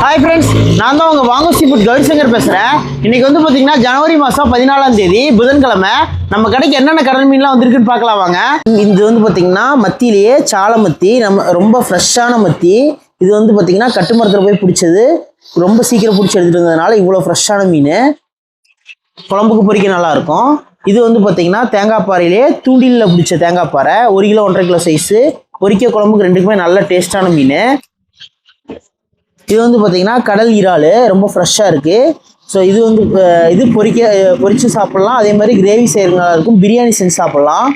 Hi friends நான் தான் உங்கள் வாங்க சீஃபுட் கௌரிசங்கர் பேசுகிறேன் இன்னைக்கு வந்து பார்த்தீங்கன்னா ஜனவரி மாதம் பதினாலாம் தேதி புதன்கிழமை. நம்ம கடைக்கு என்னென்ன கடல் மீன்லாம் வந்திருக்குன்னு பார்க்கலாம் வாங்க. இது வந்து பார்த்தீங்கன்னா மத்தியிலேயே சால மத்தி நம்ம ரொம்ப ஃப்ரெஷ்ஷான மத்தி. இது வந்து பார்த்தீங்கன்னா கட்டுமரத்தில் போய் பிடிச்சது. ரொம்ப சீக்கிரம் பிடிச்சி எடுத்துகிட்டு வந்ததுனால இவ்வளோ ஃப்ரெஷ்ஷான மீன். குழம்புக்கு பொறிக்க நல்லாயிருக்கும். இது வந்து பார்த்தீங்கன்னா தேங்காய் பாறையிலே தூண்டிலில் பிடிச்ச தேங்காய் பாறை. ஒரு கிலோ ஒன்றரை கிலோ சைஸு பொரிக்க குழம்புக்கு ரெண்டுக்குமே நல்ல டேஸ்ட்டான மீன். இது வந்து பார்த்தீங்கன்னா கடல் இறால் ரொம்ப ஃப்ரெஷ்ஷாக இருக்குது ஸோ இது வந்து இது பொரிக்க பொரித்து சாப்பிட்லாம். அதே மாதிரி கிரேவி செய்கிறதுனால இருக்கும். பிரியாணி செஞ்சு சாப்பிட்லாம்.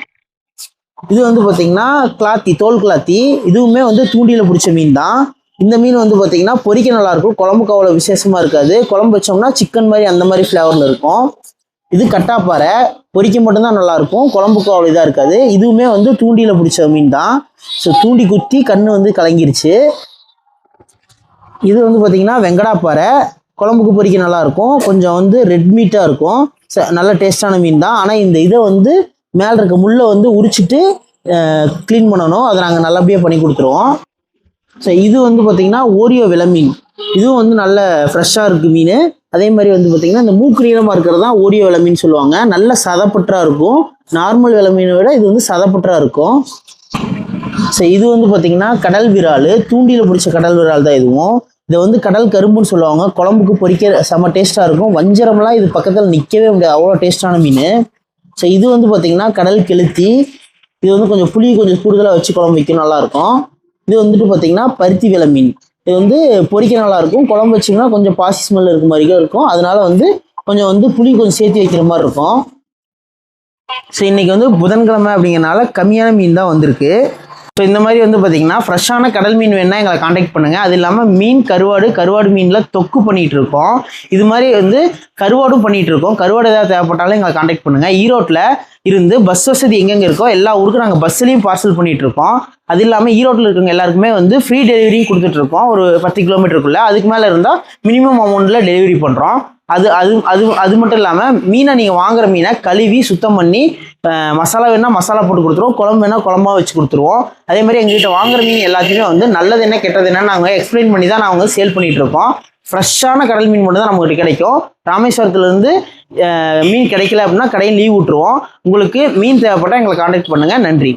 இது வந்து பார்த்தீங்கன்னா கிளாத்தி தோல் கிளாத்தி இதுவுமே வந்து தூண்டியில் பிடிச்ச மீன் தான் இந்த மீன் வந்து பார்த்தீங்கன்னா பொரிக்க நல்லாயிருக்கும். குழம்புக்கு அவ்வளோ விசேஷமாக இருக்காது. குழம்பு வச்சோம்னா சிக்கன் மாதிரி அந்த மாதிரி ஃப்ளேவரில் இருக்கும். இது கட்டாப்பாறை. பொரிக்க மட்டும்தான் நல்லாயிருக்கும். குழம்புக்கு அவ்வளோ இதாக இருக்காது. இதுவுமே வந்து தூண்டியில் பிடிச்ச மீன் தான் ஸோ தூண்டி குத்தி கண் வந்து கலங்கிருச்சு. இது வந்து பார்த்தீங்கன்னா வெங்கடாப்பாறை. குழம்புக்கு பொறிக்க நல்லா இருக்கும் கொஞ்சம் வந்து ரெட் மீட்டாக இருக்கும். ச- நல்ல டேஸ்டான மீன் தான். ஆனால் இந்த இதை வந்து மேலே இருக்க முள்ளை வந்து உரிச்சிட்டு க்ளீன் பண்ணணும். அதை நாங்கள் நல்லபடியாக பண்ணி கொடுத்துருவோம். ஸோ இது வந்து பார்த்திங்கன்னா ஓரியோ விலை மீன். இதுவும் வந்து நல்ல ஃப்ரெஷ்ஷாக இருக்குது மீன். அதே மாதிரி வந்து பார்த்திங்கன்னா இந்த மூக்கு நீளமாக இருக்கிறது தான் ஓரியோ விலை மீன் சொல்லுவாங்க. நல்ல சதப்பற்றாக இருக்கும். நார்மல் விலை மீனை விட இது வந்து சதப்பற்றாக இருக்கும். ஸோ இது வந்து பார்த்திங்கன்னா கடல் விரால் தூண்டியில் பிடிச்ச கடல் விரால் தான் இதுவும். இதை வந்து கடல் கரும்புன்னு சொல்லுவாங்க. குழம்புக்கு பொறிக்க செம டேஸ்ட்டாக இருக்கும். வஞ்சரம்லாம் இது பக்கத்தில் நிற்கவே முடியாது. அவ்வளோ டேஸ்ட்டான மீன். ஸோ இது வந்து பார்த்திங்கன்னா கடல் கெளுத்தி. இது வந்து கொஞ்சம் புளி கொஞ்சம் கூடுதலாக வச்சு குழம்பு வைக்க நல்லாயிருக்கும். இது வந்துட்டு பார்த்தீங்கன்னா பருத்தி விலை மீன். இது வந்து பொறிக்க நல்லாயிருக்கும். குழம்பு வச்சிங்கன்னா கொஞ்சம் பாசி ஸ்மெல் இருக்க மாதிரியும் இருக்கும். அதனால வந்து கொஞ்சம் வந்து புளி கொஞ்சம் சேர்த்து வைக்கிற மாதிரி இருக்கும். ஸோ இன்றைக்கி வந்து புதன்கிழமை அப்படிங்கிறனால கம்மியான மீன் தான் வந்திருக்கு. ஸோ இந்த மாதிரி வந்து பார்த்தீங்கன்னா ஃப்ரெஷ்ஷான கடல் மீன் வேணா எங்களை காண்டாக்ட் பண்ணுங்கள் அது இல்லாமல் மீன் கருவாடு கருவாடு மீனில் தொக்கு பண்ணிகிட்டு இருக்கோம். இது மாதிரி வந்து கருவாடும் பண்ணிகிட்டு இருக்கோம். கருவாடு ஏதாவது தேவைப்பட்டாலும் எங்களை காண்டாக்ட் பண்ணுங்கள் ஈரோட்டில் இருந்து பஸ் வசதி எங்கெங்கே இருக்கோ எல்லா ஊருக்கும் நாங்கள் பஸ்ஸுலேயும் பார்சல் பண்ணிகிட்டு இருக்கோம். அது இல்லாமல் ஈரோட்டில் இருக்கவங்க எல்லாருக்குமே வந்து ஃப்ரீ டெலிவரியும் கொடுத்துட்ருக்கோம் ஒரு பத்து கிலோமீட்டருக்குள்ளே அதுக்கு மேலே இருந்தால் மினிமம் அமௌண்ட்டில் டெலிவரி பண்ணுறோம் அது அது அது அது மட்டும் இல்லாமல் மீனை நீங்கள் வாங்குற மீனை கழுவி சுத்தம் பண்ணி மசாலா வேணால் மசாலா போட்டு கொடுத்துருவோம். குழம்பு வேணால் குழம்பா வச்சு கொடுத்துருவோம். அதே மாதிரி எங்ககிட்ட வாங்குற மீன் எல்லாத்தையுமே வந்து நல்லது என்ன கெட்டது என்ன நாங்கள் எக்ஸ்பிளைன் பண்ணி தான் நாங்கள் சேல் பண்ணிட்டு இருக்கோம். ஃப்ரெஷ்ஷான கடல் மீன் மட்டும் தான் நம்மகிட்ட கிடைக்கும். ராமேஸ்வரத்துலேருந்து மீன் கிடைக்கல அப்படின்னா கடையில் லீவ் விட்டுருவோம். உங்களுக்கு மீன் தேவைப்பட்டால் எங்களை காண்டாக்ட் பண்ணுங்கள் நன்றி.